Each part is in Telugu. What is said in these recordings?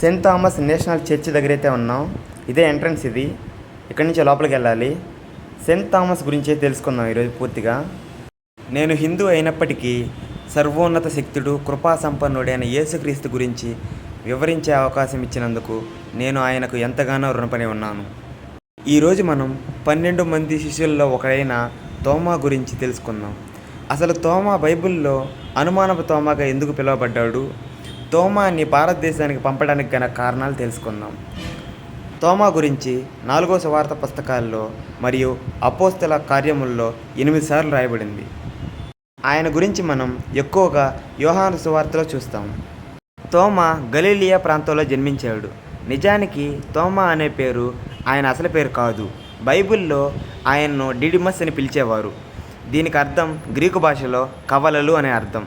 సెయింట్ థామస్ నేషనల్ చర్చ్ దగ్గర అయితే ఉన్నాం. ఇదే ఎంట్రన్స్ ఇది. ఇక్కడి నుంచి లోపలికి వెళ్ళాలి. సెయింట్ థామస్ గురించే తెలుసుకుందాం ఈరోజు పూర్తిగా. నేను హిందూ అయినప్పటికీ సర్వోన్నత శక్తుడు కృపా సంపన్నుడైన యేసుక్రీస్తు గురించి వివరించే అవకాశం ఇచ్చినందుకు నేను ఆయనకు ఎంతగానో రుణపడి ఉన్నాను. ఈరోజు మనం పన్నెండు మంది శిష్యుల్లో ఒకరైన తోమా గురించి తెలుసుకుందాం. అసలు తోమా బైబిల్లో అనుమానపు తోమాగా ఎందుకు పిలువబడ్డాడు? తోమాని భారతదేశానికి పంపడానికి గల కారణాలు తెలుసుకుందాం. తోమా గురించి నాలుగో సువార్త పుస్తకాల్లో మరియు అపోస్తల కార్యముల్లో ఎనిమిది సార్లు రాయబడింది. ఆయన గురించి మనం ఎక్కువగా యోహాను సువార్తలో చూస్తాం. తోమా గలీలియా ప్రాంతంలో జన్మించాడు. నిజానికి తోమా అనే పేరు ఆయన అసలు పేరు కాదు. బైబిల్లో ఆయన్ను డిడిమస్ అని పిలిచేవారు. దీనికి అర్థం గ్రీకు భాషలో కవలలు అనే అర్థం.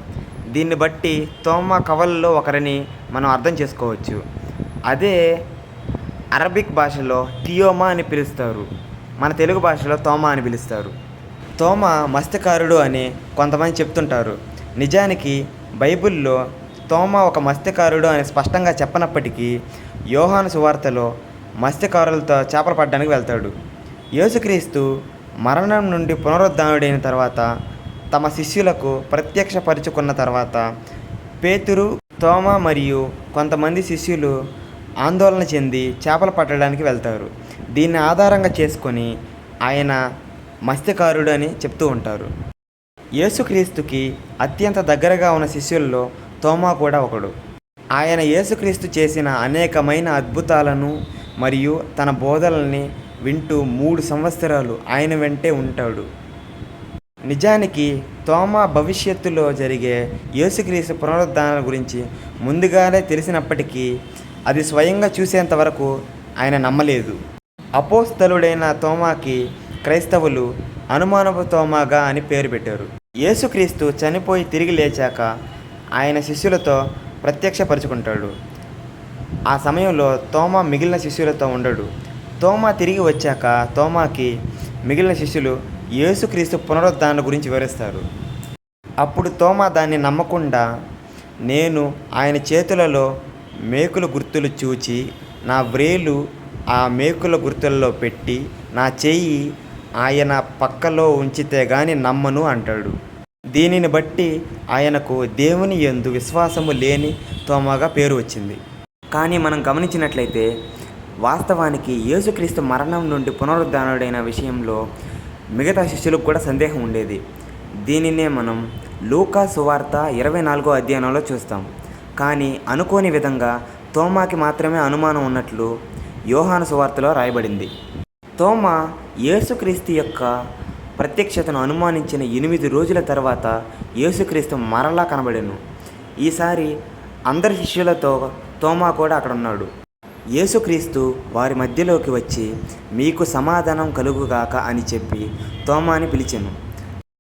దీన్ని బట్టి తోమా కవలలో ఒకరని మనం అర్థం చేసుకోవచ్చు. అదే అరబిక్ భాషలో థియోమా అని పిలుస్తారు. మన తెలుగు భాషలో తోమ అని పిలుస్తారు. తోమ మత్స్యకారుడు అని కొంతమంది చెప్తుంటారు. నిజానికి బైబిల్లో తోమ ఒక మత్స్యకారుడు అని స్పష్టంగా చెప్పనప్పటికీ యోహాను సువార్తలో మత్స్యకారులతో చేపలు పట్టడానికి వెళ్తాడు. యేసుక్రీస్తు మరణం నుండి పునరుద్ధానుడైన తర్వాత తమ శిష్యులకు ప్రత్యక్షపరుచుకున్న తర్వాత పేతురు తోమ మరియు కొంతమంది శిష్యులు ఆందోళన చెంది చేపలు పట్టడానికి వెళ్తారు. దీన్ని ఆధారంగా చేసుకొని ఆయన మత్స్యకారుడు అని చెప్తూ ఉంటారు. యేసుక్రీస్తుకి అత్యంత దగ్గరగా ఉన్న శిష్యుల్లో తోమా కూడా ఒకడు. ఆయన యేసుక్రీస్తు చేసిన అనేకమైన అద్భుతాలను మరియు తన బోధనల్ని వింటూ మూడు సంవత్సరాలు ఆయన వెంటే ఉంటాడు. నిజానికి తోమా భవిష్యత్తులో జరిగే యేసుక్రీస్తు పునరుద్ధారణ గురించి ముందుగానే తెలిసినప్పటికీ అది స్వయంగా చూసేంత వరకు ఆయన నమ్మలేదు. అపోస్తలుడైన తోమాకి క్రైస్తవులు అనుమానపు తోమాగా అని పేరు పెట్టారు. యేసుక్రీస్తు చనిపోయి తిరిగి లేచాక ఆయన శిష్యులతో ప్రత్యక్షపరుచుకుంటాడు. ఆ సమయంలో తోమా మిగిలిన శిష్యులతో ఉండడు. తోమా తిరిగి వచ్చాక తోమాకి మిగిలిన శిష్యులు యేసుక్రీస్తు పునరుద్ధాన గురించి వివరిస్తారు. అప్పుడు తోమా దాన్ని నమ్మకుండా నేను ఆయన చేతులలో మేకుల గుర్తులు చూచి నా వ్రేలు ఆ మేకుల గుర్తులలో పెట్టి నా చెయ్యి ఆయన పక్కలో ఉంచితే గాని నమ్మను అంటాడు. దీనిని బట్టి ఆయనకు దేవుని యందు విశ్వాసము లేని తోమగా పేరు వచ్చింది. కానీ మనం గమనించినట్లయితే వాస్తవానికి యేసుక్రీస్తు మరణం నుండి పునరుద్ధానుడైన విషయంలో మిగతా శిష్యులకు కూడా సందేహం ఉండేది. దీనినే మనం లూకా సువార్త ఇరవై నాలుగో అధ్యయనంలో చూస్తాం. కానీ అనుకోని విధంగా తోమాకి మాత్రమే అనుమానం ఉన్నట్లు యోహాను సువార్తలో రాయబడింది. తోమా యేసుక్రీస్తు యొక్క ప్రత్యక్షతను అనుమానించిన ఎనిమిది రోజుల తర్వాత యేసుక్రీస్తు మరలా కనబడెను. ఈసారి అందరి శిష్యులతో తోమా కూడా అక్కడ ఉన్నాడు యేసుక్రీస్తు వారి మధ్యలోకి వచ్చి మీకు సమాధానం కలుగుగాక అని చెప్పి తోమాని పిలిచెను.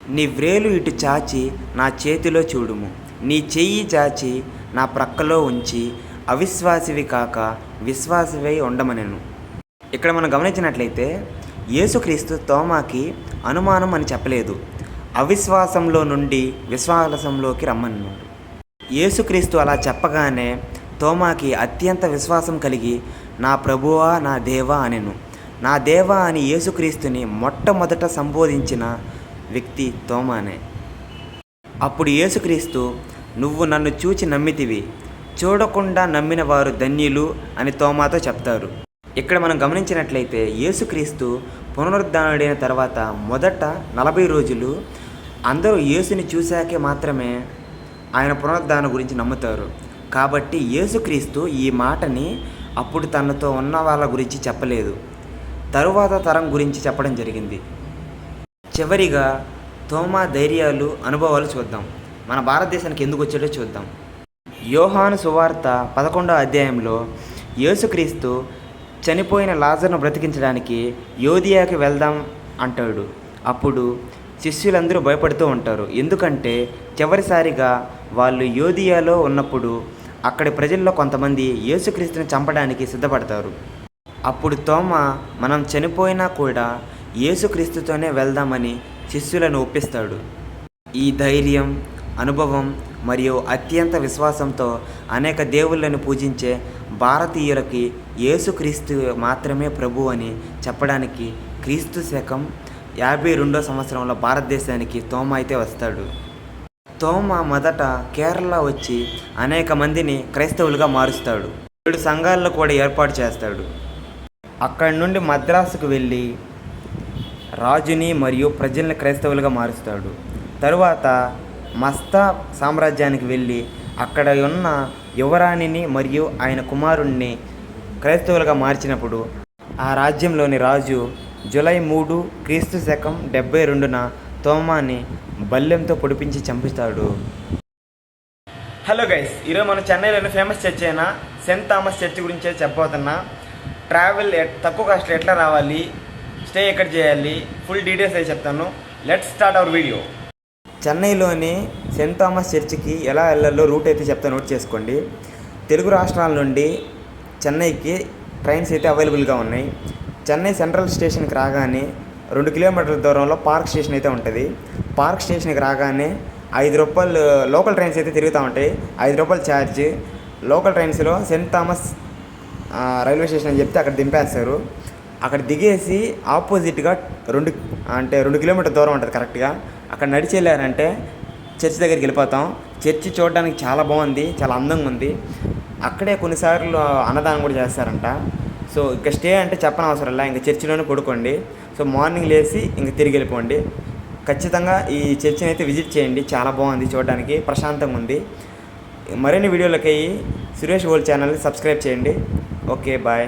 నీ వ్రేలు ఇటు చాచి నా చేతిలో చూడుము. నీ చెయ్యి చాచి నా ప్రక్కలో ఉంచి అవిశ్వాసివి కాక విశ్వాసివై ఉండమనెను. ఇక్కడ మనం గమనించినట్లయితే యేసుక్రీస్తు తోమాకి అనుమానం అని చెప్పలేదు. అవిశ్వాసంలో నుండి విశ్వాసంలోకి రమ్మన్నాడు. యేసుక్రీస్తు అలా చెప్పగానే తోమాకి అత్యంత విశ్వాసం కలిగి నా ప్రభువా నా దేవా అనెను. నా దేవా అని యేసుక్రీస్తుని మొట్టమొదట సంబోధించిన వ్యక్తి తోమానే. అప్పుడు యేసుక్రీస్తు నువ్వు నన్ను చూచి నమ్మితివి. చూడకుండా నమ్మిన వారు ధన్యులు అని తోమాతో చెప్తారు. ఇక్కడ మనం గమనించినట్లయితే యేసుక్రీస్తు పునరుద్ధానుడైన తర్వాత మొదట నలభై రోజులు అందరూ యేసుని చూశాకే మాత్రమే ఆయన పునరుద్ధానం గురించి నమ్ముతారు. కాబట్టి యేసుక్రీస్తు ఈ మాటని అప్పుడు తనతో ఉన్న వాళ్ళ గురించి చెప్పలేదు. తరువాత తరం గురించి చెప్పడం జరిగింది. చివరిగా తోమా ధైర్యాలు అనుభవాలు చూద్దాం. మన భారతదేశానికి ఎందుకు వచ్చాడో చూద్దాం. యోహాను సువార్త పదకొండో అధ్యాయంలో యేసుక్రీస్తు చనిపోయిన లాజర్ను బ్రతికించడానికి యోధియాకి వెళ్దాం అంటాడు. అప్పుడు శిష్యులందరూ భయపడుతూ ఉంటారు. ఎందుకంటే చివరిసారిగా వాళ్ళు యోధియాలో ఉన్నప్పుడు అక్కడి ప్రజల్లో కొంతమంది యేసుక్రీస్తుని చంపడానికి సిద్ధపడతారు. అప్పుడు తోమ మనం చనిపోయినా కూడా యేసుక్రీస్తుతోనే వెళ్దామని శిష్యులను ఒప్పిస్తాడు. ఈ ధైర్యం అనుభవం మరియు అత్యంత విశ్వాసంతో అనేక దేవుళ్ళను పూజించే భారతీయులకి యేసుక్రీస్తు మాత్రమే ప్రభు అని చెప్పడానికి క్రీస్తు శకం యాభై రెండో సంవత్సరంలో భారతదేశానికి తోమ అయితే వస్తాడు. తోమ మొదట కేరళ వచ్చి అనేక మందిని క్రైస్తవులుగా మారుస్తాడు. ఏడు సంఘాలను కూడా ఏర్పాటు చేస్తాడు. అక్కడి నుండి మద్రాసుకు వెళ్ళి రాజుని మరియు ప్రజల్ని క్రైస్తవులుగా మారుస్తాడు. తరువాత మస్తా సామ్రాజ్యానికి వెళ్ళి అక్కడ ఉన్న యువరాణిని మరియు ఆయన కుమారుణ్ణి క్రైస్తవులుగా మార్చినప్పుడు ఆ రాజ్యంలోని రాజు జూలై మూడు క్రీస్తు శకం డెబ్బై రెండున తోమాని బల్లెంతో పొడిపించి చంపుతాడు. హలో గైస్ ఈరోజు మన చెన్నైలోని ఫేమస్ చర్చ్ అయిన సెంట్ థామస్ చర్చ్ గురించే చెప్పబోతున్నా. ట్రావెల్ ఎట్- తక్కువ కాస్ట్ ఎట్లా రావాలి స్టే ఎక్కడ చేయాలి ఫుల్ డీటెయిల్స్ అయితే చెప్తాను. Let start our video. చెన్నైలోని సెంట్ థామస్ చర్చికి ఎలా వెళ్ళాలో రూట్ అయితే చెప్తాను నోట్ చేసుకోండి. తెలుగు రాష్ట్రాల నుండి చెన్నైకి ట్రైన్స్ అయితే అవైలబుల్గా ఉన్నాయి. చెన్నై సెంట్రల్ స్టేషన్కి రాగానే రెండు కిలోమీటర్ల దూరంలో పార్క్ స్టేషన్ అయితే ఉంటుంది. పార్క్ స్టేషన్కి రాగానే ఐదు రూపాయలు లోకల్ ట్రైన్స్ అయితే తిరుగుతూ ఉంటాయి. ఐదు రూపాయలు ఛార్జ్. లోకల్ ట్రైన్స్లో సెంట్ థామస్ రైల్వే స్టేషన్ అని చెప్తే అక్కడ దింపేస్తారు. అక్కడ దిగేసి ఆపోజిట్గా రెండు అంటే రెండు కిలోమీటర్ దూరం ఉంటుంది కరెక్ట్గా. అక్కడ నడిచి వెళ్ళారంటే చర్చి దగ్గరికి వెళ్ళిపోతాం. చర్చి చూడడానికి చాలా బాగుంది చాలా అందంగా ఉంది. అక్కడే కొన్నిసార్లు అన్నదానం కూడా చేస్తారంట. సో ఇంకా స్టే అంటే చెప్పనవసరంలా లేదు ఇంకా చర్చిలోనే పడుకోండి. సో మార్నింగ్ లేచి ఇంక తిరిగి వెళ్ళిపోండి. ఖచ్చితంగా ఈ చర్చిని అయితే విజిట్ చేయండి. చాలా బాగుంది చూడడానికి ప్రశాంతంగా ఉంది. మరిన్ని వీడియోలకి సురేష్ ఓల్డ్ ఛానల్ని సబ్స్క్రైబ్ చేయండి. Okay bye.